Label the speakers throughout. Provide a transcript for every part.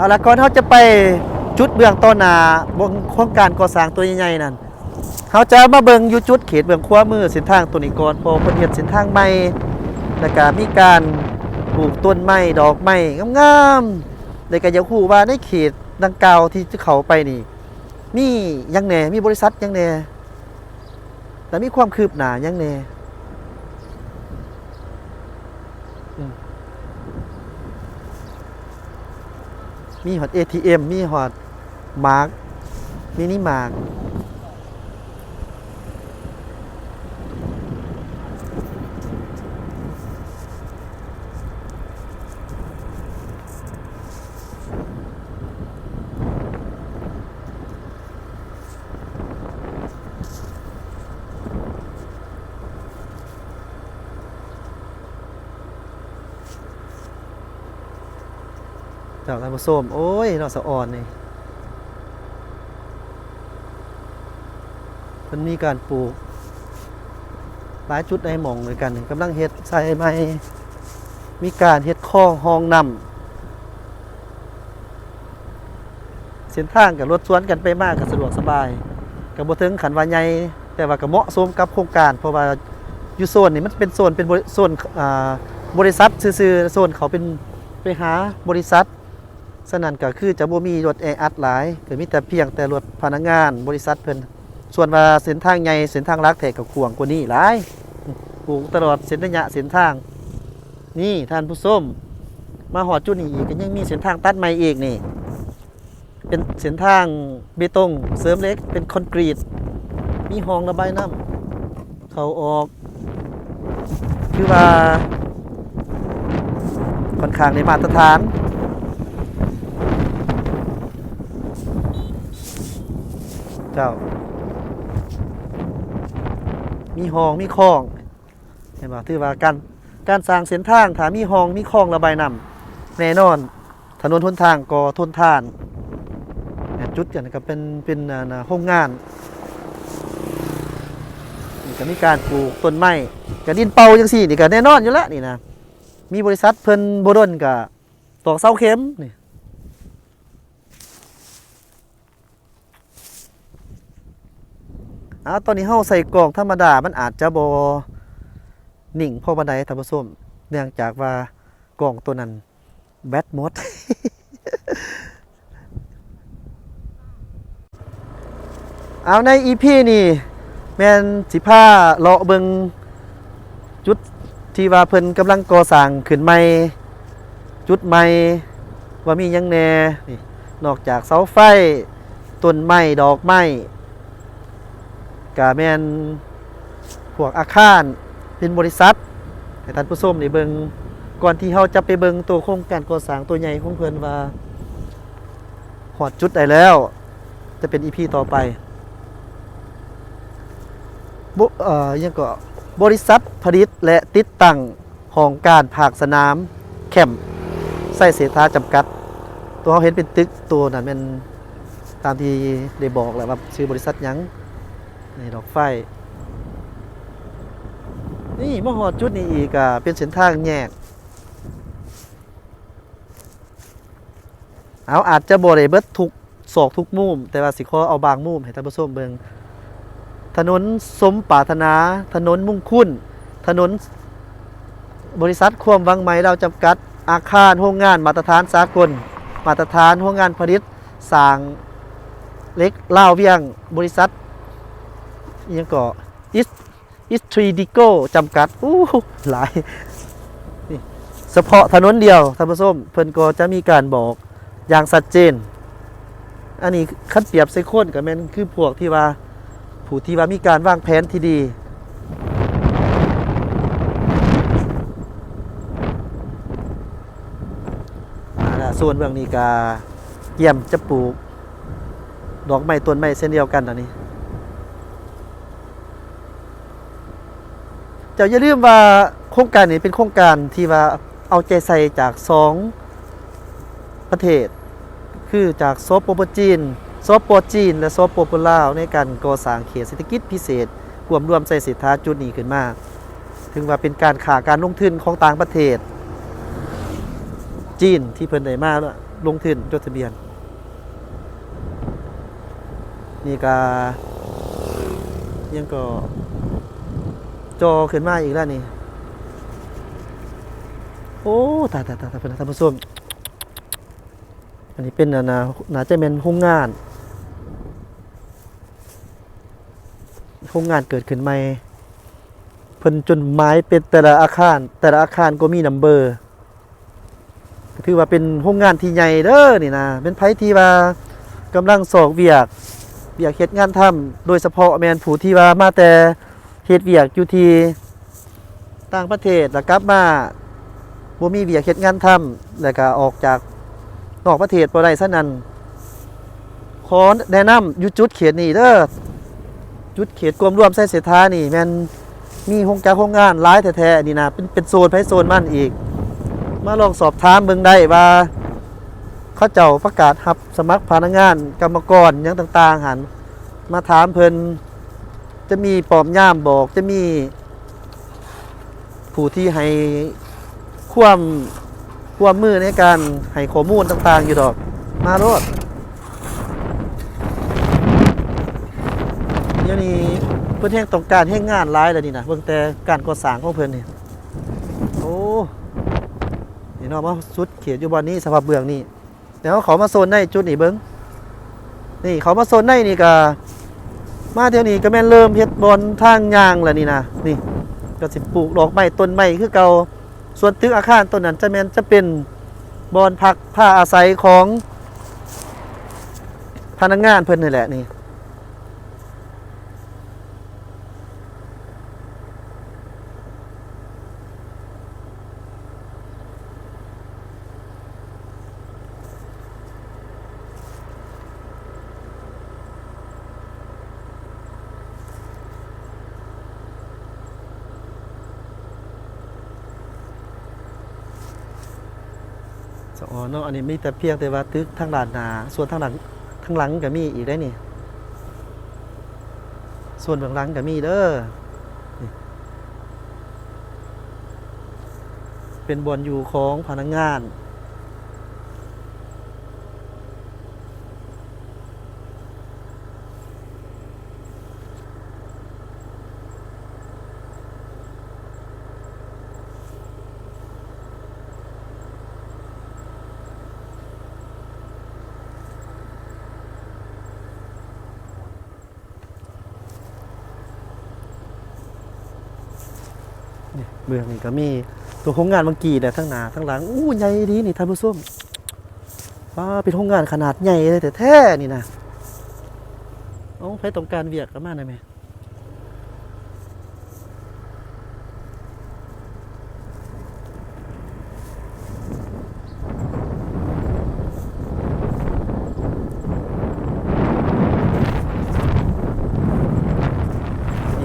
Speaker 1: เอาละก่อนเขาจะไปจุดเบื้องต้นหนาบนโครงการก่อสร้างตัวใหญ่ๆนั่นเขาจะมาเบิ่งอยู่จุดเขตเบื้องขวามือเส้นทางตัวนี้ก่อนพอเพิ่นเฮ็ดเส้นทางใหม่แล้วก็มีการปลูกต้นไม้ดอกไม้งามๆแล้วก็อยากรู้ว่าในเขตดังกล่าวที่จะเข้าไปนี่มีหยังแหน่มีบริษัทยังแหน่และมีความคืบหน้ายังแหน่ มีหอด ATM มีหอดมาร์กมินิมาร์ก เจ้าท่านผู้ชมโอ้ยนอสะอ่อนนี่มันมีการปลูกหลายจุดในหม่องเลยกันกำลังเฮ็ดใส่ไม้มีการเฮ็ดคลองห้องน้ำเส้นทางกับรถสวนกันไปมากกับสะดวกสบายกับบ่ถึงขันว่าใหญ่แต่ว่าก็เหมาะสมกับโครงการเพราะว่าอยู่โซนนี่มันเป็นโซนเป็นโซนบริษัทซื่อๆโซนเขาเป็นไปหาบริษัท ฉะนั้นก็คือจะบ่มีรถแออัดหลายก็มีแต่เพียงแต่รถพนักงานบริษัทเพิ่นส่วนว่าเส้นทางใหญ่เส้นทางลักแทกกับขวางกว่านี้หลายปลูกตลอดเส้นระยะเส้นทาง นี่ท่านผู้ชมมาหอดจุดนี้อีกก็ยังมีเส้นทางตัดใหม่อีกนี่ เป็นเส้นทางเบตงเสริมเล็กเป็นคอนกรีต มีห้องระบายน้ำเขาออกคือว่าค่อนข้างในมาตรฐาน จ้า มีห้องมีคลอง เห็นบ่ถือว่าการการสร้างเส้นทางถามีห้องมีคลองระบายน้ำแน่นอน ถนนทนทางก็ทนทาน จุดอย่างนี้ก็เป็นเป็นอ่าน่ะโรงงานนี่ก็มีการปลูกต้นไม้กระดินเป่าจังซี่นี่ก็แน่นอนอยู่แล้วนี่นะมีบริษัทเพิ่นบดนก็ตอกเสาเข็มนี่ อาตอนนี้เฮาใส่กล่องธรรมดา มันอาจจะบ่นิ่งพอบันไดท่านผู้ชมเนื่องจากว่ากล่องตัวนั้นแบตหมดเอาใน EP นี่แม่นสิพาเลาะเบิงจุดที่ว่าเพิ่นกำลังก่อสร้างขึ้นใหม่จุดใหม่ว่ามีหยังแหน่นอกจากเสาไฟต้นไม้ดอกไม้ กาแมนพวกอาคารเป็นบริษัทให้ท่านผู้ชมได้เบิงก่อนที่เขาจะไปเบิงตัวโครงการก่อสร้างตัวใหญ่ของเพื่อนว่าหอดจุดได้แล้ว จะเป็นอีพีต่อไปบเอ่อยังก็บริษัทผลิตและติดตั้งห้องการภาคสนามแคมป์ไส้เสถาจำกัด ตัวเขาเห็นเป็นตึกตัวนั้นเป็นตามที่ได้บอกแหละว่าชื่อบริษัทยัง นี่ดอกไฟ นี่มหอดจุดนี้อีกอะเป็นเส้นทางแยก เอาอาจจะบริเบิดทุกศอกทุกมุม แต่ว่าสิขอเอาบางมุมให้ท่านผู้ชมเบิงถนนสมปรารถนา ถนนมุ่งคุ้น ถนนบริษัทควมวังไหมเราจำกัด อาคารโรงงานมาตรฐานสากล มาตรฐานโรงงานผลิตสร้างเล็กเล่าเวียง บริษัท ยังก็อิสอิสทรีดิโกจำกัดอู้หลายนี่เฉพาะถนนเดียวท่านผู้ชมเพิ่นก็จะมีการบอกอย่างชัดเจน อันนี้คัดเปรียบใส่คนกับแม่นคือพวกที่ว่าผู้ที่ว่ามีการวางแผนที่ดีอ่าแล้วส่วนเบื้องนี้ก็เกี่ยมจะปลูก ดอกไม้ต้นไม้เส้นเดียวกันอันนี้ จ้าอย่าลืมว่าโครงการนี้เป็นโครงการที่ว่าเอาใจใส่จากสองประเทศ คือจากโซโปปจีนโซโปจีน และโซโปปลาวในการก่อสร้างเขตเศรษฐกิจพิเศษรวมรวมใส่สิทธาจุดนี้ขึ้นมาถึงว่าเป็นการขาการลงทุนของต่างประเทศ จีนที่เพิ่นได้มาลงทุนจดทะเบียน นี่ก็ยังก็ จอขึ้นมาอีกแล้วนี่ โอ้ตาตาตาตาเพิ่นนะท่านผู้ชมอันนี้เป็นนนะน่าจะเป็นโรงงานโรงงานเกิดขึ้นใหม่เพิ่นจนไม้เป็นแต่ละอาคาร แต่ละอาคารก็มีนัมเบอร์ถือว่าเป็นโรงงานที่ใหญ่เด้อนี่นะเป็นไผที่ว่ากำลังสอกเวียกเวียกเฮ็ดงานทำโดยเฉพาะแมนผู้ที่ว่ามาแต่ เฮ็ดเวียกอยู่ที่ต่างประเทศแล้วกลับมาบ่มีเวียกเฮ็ดงานทำแล้วก็ออกจากนอกประเทศบ่ได้ซะนั้นขอแนะนำอยู่จุดเขตนี้เด้อจุดเขตกรมรวมไส้เสถานี่แม่นมีโครงการโครงงานร้ายแท้ๆนี่นะเป็นเป็นโซนไพโซนมั่นอีก มาลองสอบถามเบิ่งได้ว่าเขาเจ้าประกาศรับสมัครพนักงานกรรมกรยังต่าง ๆ หันมาถามเพิ่น จะมีปอบย่ามบอกจะมี ผู้ที่ให้ความความมือในการให้ข้อมูลต่างๆ อยู่ดอก มาโลดเดี๋ยวนี้เพื่อนแห่งต้องการให้งานร้ายแล้วนี่นะเบิ่งแต่การก่อสร้างของเพิ่อนนี่โอ้นี่เนาะมาสุดเขตอยู่บอนนี้สภาพเบื้องนี่แล้วเขามาโซนในจุดนี้เบิ่งนี่เขามาโซนในนี่ก็ มาเที่ยวนี้ก็แม่นเริ่มเฮ็ดบอลทางยางแล้วนี่นะนี่ก็สิปลูกดอกไม้ต้นไม้คือเก่าส่วนตึกอาคารต้นนั้นจะแม่นจะเป็นบอลพักผ้าอาศัยของพนักงานเพิ่นนี่แหละนี่ เนาะอันนี้มีแต่เพียงแต่ว่าตึกทางด้านหน้าส่วนทางหลังทางหลังก็มีอีกได้นี่ ส่วนเบื้องหลังก็มีเด้อเป็นบอนอยู่ของพนักงาน นี่ เบื้องนี่ก็มีตัวโครงงานบางกีเนี่ยทั้งหน้าทั้งหลังอู้ใหญ่ดีนี่ท่านผู้ชมว้าเป็นโครงงานขนาดใหญ่เลยแต่แท้นี่นะเอ้าใครต้องการเวียกก็มาได้ไหม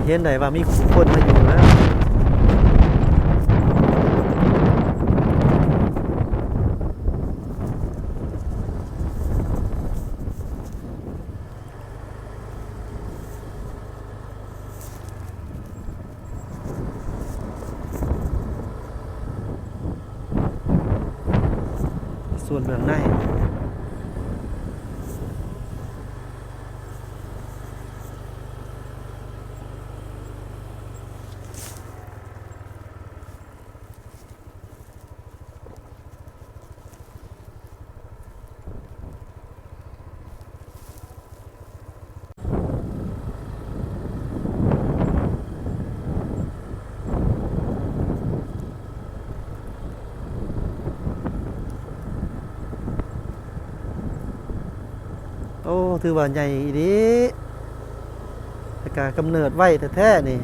Speaker 1: เห็นได้ว่ามีคนมาอยู่แล้ว ส่วนเมืองใน โอ้ ถือว่าใหญ่ดีการกำเนิดไว้แท้ๆนี่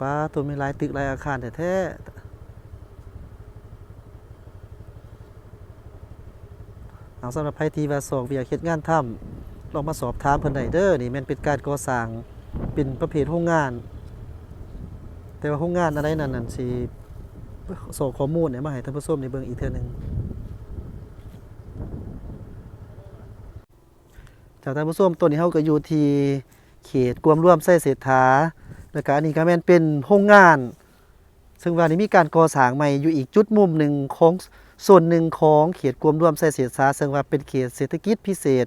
Speaker 1: ป้าตัวมีหลายตึกหลายอาคารแท้ๆเอาสำหรับไผที่ว่าสอกเวียกเฮ็ดงานทำลองมาสอบถามเพิ่นได้เด้อนี่แม่นเป็นการก่อสร้างเป็นประเภทโรงงาน แต่ว่าโรงงานอะไรนั่นนั่นสิส่งข้อมูลเนี่ยมาให้ท่านผู้ชมในเบิ่งอีกเทื่อนึงจากท่านผู้ชมตัวนี้เฮาก็อยู่ที่เขตกวมร่วมไส้เศรษฐา แล้วก็อันนี้ก็แม่นเป็นโรงงาน ซึ่งว่านี้มีการก่อสร้างใหม่อยู่อีกจุดมุมหนึ่งของส่วนหนึ่งของเขตกวมร่วมไส้เศรษฐาซึ่งว่าเป็นเขตเศรษฐกิจพิเศษ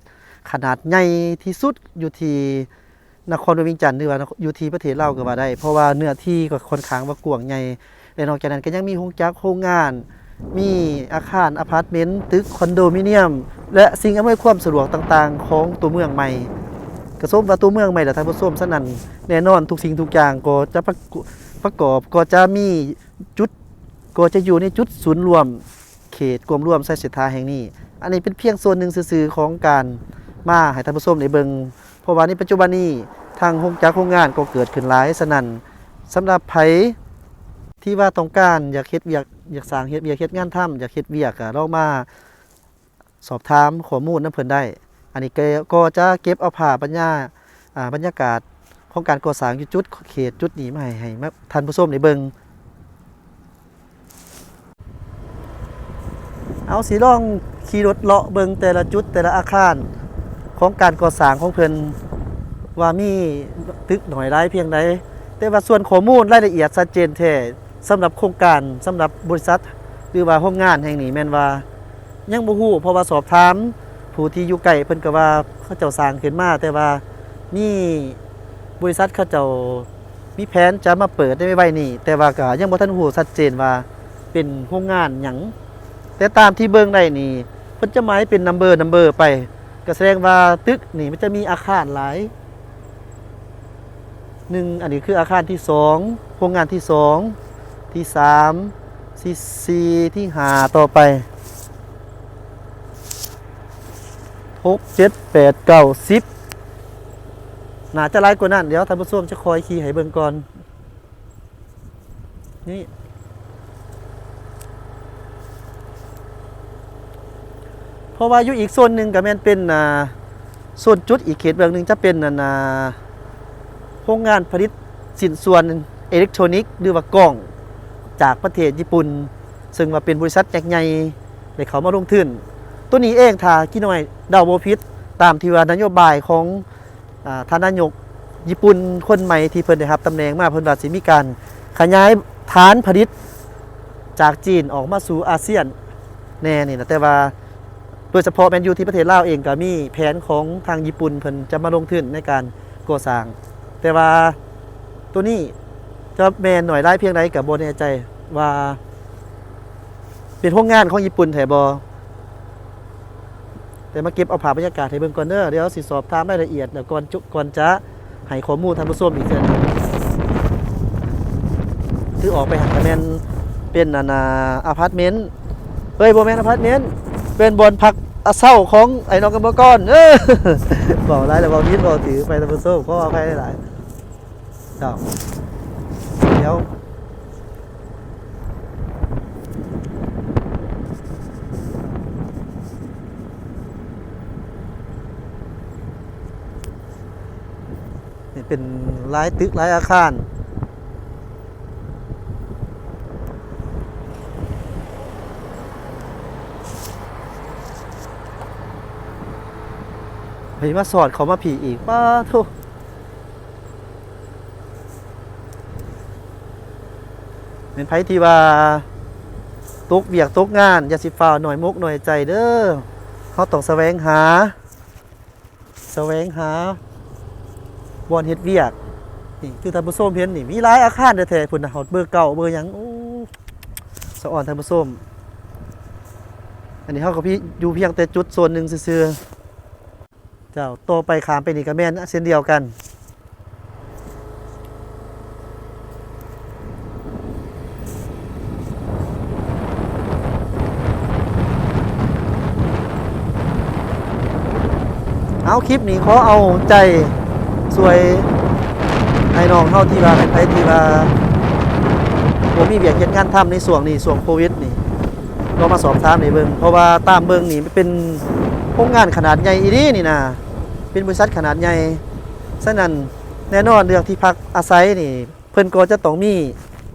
Speaker 1: ขนาดใหญ่ที่สุดอยู่ที่นครวงเวียงจันทน์หรือว่าอยู่ที่ประเทศเลาก็ว่าได้ เพราะว่าเนื้อที่ก็ค่อนข้างว่ากว้างใหญ่และนอกจากนั้นก็ยังมีโรงจักรโรงงาน มีอาคารอพาร์ตเมนต์ตึกคอนโดมิเนียม และสิ่งอำนวยความสะดวกต่างๆ ของตัวเมืองใหม่ กระทรวงว่าตัวเมืองใหม่ละท่านผู้ชมสนั่นแน่นอนทุกสิ่งทุกอย่างก็จะประกประกอบก็จะมีจุดก็จะอยู่ในจุดศูนย์รวมเขตกวมรวมไส้เศรษฐาแห่งนี้ อันนี้เป็นเพียงส่วนหนึ่งซื่อๆของการมาให้ท่านผู้ชมในเบิงเพราะว่าในปัจจุบันนี้ทางโรงจักโรงงานก็เกิดขึ้นหลายสนั่นสำหรับไผที่ว่าต้องการอยากเฮ็ดเวียกอยากสร้างเฮ็ดเวียกเฮ็ดงานทำอยากเฮ็ดเวียกก็ลองมาสอบถามข้อมูลนํเพิ่นได้ อันนี้ก็จะเก็บเอาภาบรรยาอ่าบรรยากาศของการก่อสร้างอยู่จุดเขตจุดนี้มาให้ให้มาท่านผู้ชมได้เบิ่งเอาสีลองขี่รถเลาะเบิงแต่ละจุดแต่ละอาคารของการก่อสร้างของเพิ่นว่ามีตึกหน่อยไรเพียงใดแต่ว่าส่วนข้อมูลรายละเอียดชัดเจนแท้สำหรับโครงการสำหรับบริษัท หรือว่าโรงงานแห่งนี้แม่นว่า ยังบ่ฮู้เพราะว่าสอบถาม ผู้ที่อยู่ใกล้เพิ่นก็ว่าเขาเจ้าสร้างขึ้นมาแต่ว่ามีบริษัทเขาเจ้ามีแผนจะมาเปิดได้ไว้นี่ แต่ว่าก็ยังบ่ทันฮู้ชัดเจนว่าเป็นโรงงานหยังแต่ตามที่เบิ่งได้นี่เพิ่นจะหมายเป็นนัมเบอร์นัมเบอร์ไปก็แสดงว่าตึกนี่มันจะมีอาคารหลายหนึ่งอันนี้คืออาคารที่สองโรงงานที่สองที่สามที่สี่ที่ห้าต่อไป หกเจ็ดแปดเก้าสิบน่าจะหลายกว่านั้น เดี๋ยวท่านผู้ชมจะคอยขี่ให้เบิ่งก่อน นี่ เพราะว่าอยู่อีกโซนหนึ่งก็แม่นเป็นอ่าโซนจุดอีกเขตเมืองหนึ่งจะเป็นอ่าโรงงานผลิตสินส่วนอิเล็กทรอนิกส์หรือว่ากล้องจากประเทศญี่ปุ่น ซึ่งว่าเป็นบริษัทยักษ์ใหญ่ได้เขามาลงทุน ตัวนี้เองถ้ากี่หน่อยดาโบพิษตามที่ว่านโยบายของอท่านนายกญี่ปุ่นคนใหม่ที่เพิ่นได้รับตำแหน่งมาเพิ่นว่าสิมีการขยายฐานผลิตจากจีนออกมาสู่อาเซียนแน่นี่นะแต่ว่าโดยเฉพาะแมนยูที่ประเทศลาวเองก็มีแผนของทางญี่ปุ่นเพิ่นจะมาลงทุนในการก่อสร้าง แต่ว่าตัวนี้จะแมนหน่อยได้เพียงใดกับโบแน่ใจว่า เป็นโรงงานของญี่ปุ่นแถบอ แต่มาเก็บเอาภาพบรรยากาศให้เบิ่งก่อนเด้อเดี๋ยวสิสอบถามรายละเอียดแล้วก่อนจุก่อนจะให้ข้อมูลท่านผู้ชมอีกเทื่อหนึงคือออกไปหาแมนเป็นนานาอพาร์ตเมนต์เฮ้ยโบแมนอพาร์ตเมนต์เป็นบนพักอาเศร้าของไอ้น้องกำมะก้อนเออบอกไรแต่บอกนิดบอกถือไปตะพุโซ่เพราะว่าใครได้หลายเดี๋ยว เป็นหลายตึกหลายอาคารเฮ้ยมาสอดเขามาผีอีกป้าทุเป็นไผที่ว่าตกเบียกตกงาน อย่าสิฟ้าหน่อยมุกหน่อยใจเด้อเขาต้องแสวงหา แสวงหา บอนเฮ็ดเวียกนี่คือท่านผู้ชมเห็นนี่มีหลายอาคารแท้ๆพุ่นน่ะฮอดเบอร์เก่าเบอร์หยังโอ้สะอ่อนท่านผู้ชมอันนี้เฮาก็พี่อยู่เพียงแต่จุดโซนหนึงซื่อๆเจ้าโตไปขามไปนี่ก็แม่นเช่นเดียวกัน เอาคลิปนี้ขอเอาใจ สวยไอ้น้องเท่าที่ว่าเป็นไผที่ว่าผมมีเบียกเฮ็ดงานทำในส่วงนี้ส่วงโควิดนี่ก็มาสอบถามในเบิงเพราะว่าตามเบิงนี่เป็นโครงงานขนาดใหญ่อีนี่นี่นะเป็นบริษัทขนาดใหญ่ฉะนั้นแน่นอนเรื่องที่พักอาศัยนี่ เพิ่นก็จะต้องมี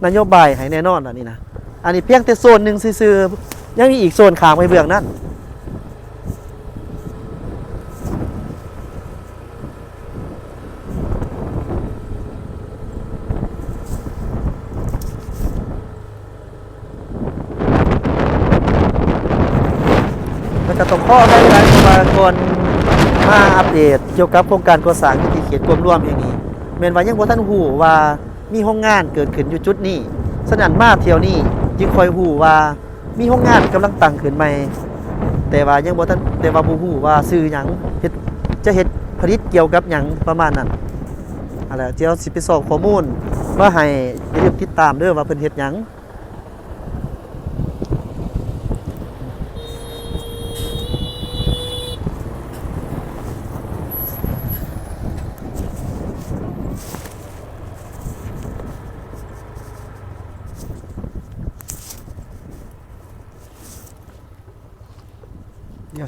Speaker 1: นโยบายให้แน่นอนอันนี้นะอันนี้เพียงแต่โซนหนึ่งซื่อๆยังมีอีกโซนขางไปเบื้องนั้น จะต้องข้อได้หลายๆมาก่อนมาอัปเดตเกี่ยวกับโครงการก่อสร้างที่เขียนกลมร่วมแห่งนี้แม่นว่ายังบ่ทันฮู้ว่ามีโรงงานเกิดขึ้นอยู่จุดนี้สนั่นมาเที่ยวนี้จึงค่อยฮู้ว่ามีโรงงานกำลังตั้งขึ้นใหม่แต่ว่ายังบ่ทันแต่ว่าบ่ฮู้ว่าชื่อหยังเฮ็ดจะเฮ็ดผลิตเกี่ยวกับหยังประมาณนั้นอะไรเดี๋ยวสิไปสอบข้อมูลว่าให้อย่าลืมติดตามเด้อว่าเพิ่นเฮ็ดหยัง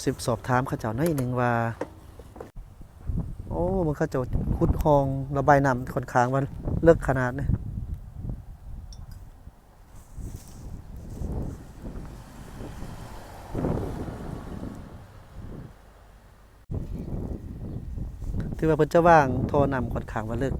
Speaker 1: สิบสอบถามเขาเจ้าหน่อยหนึ่งว่า โอ้มันเขาเจ้าขุดห้องระบายน้ำค่อนข้างว่าเลิกขนาดเนี่ยถือว่าเพิ่นจะว่างโทรนำค่อนข้างว่าเลิก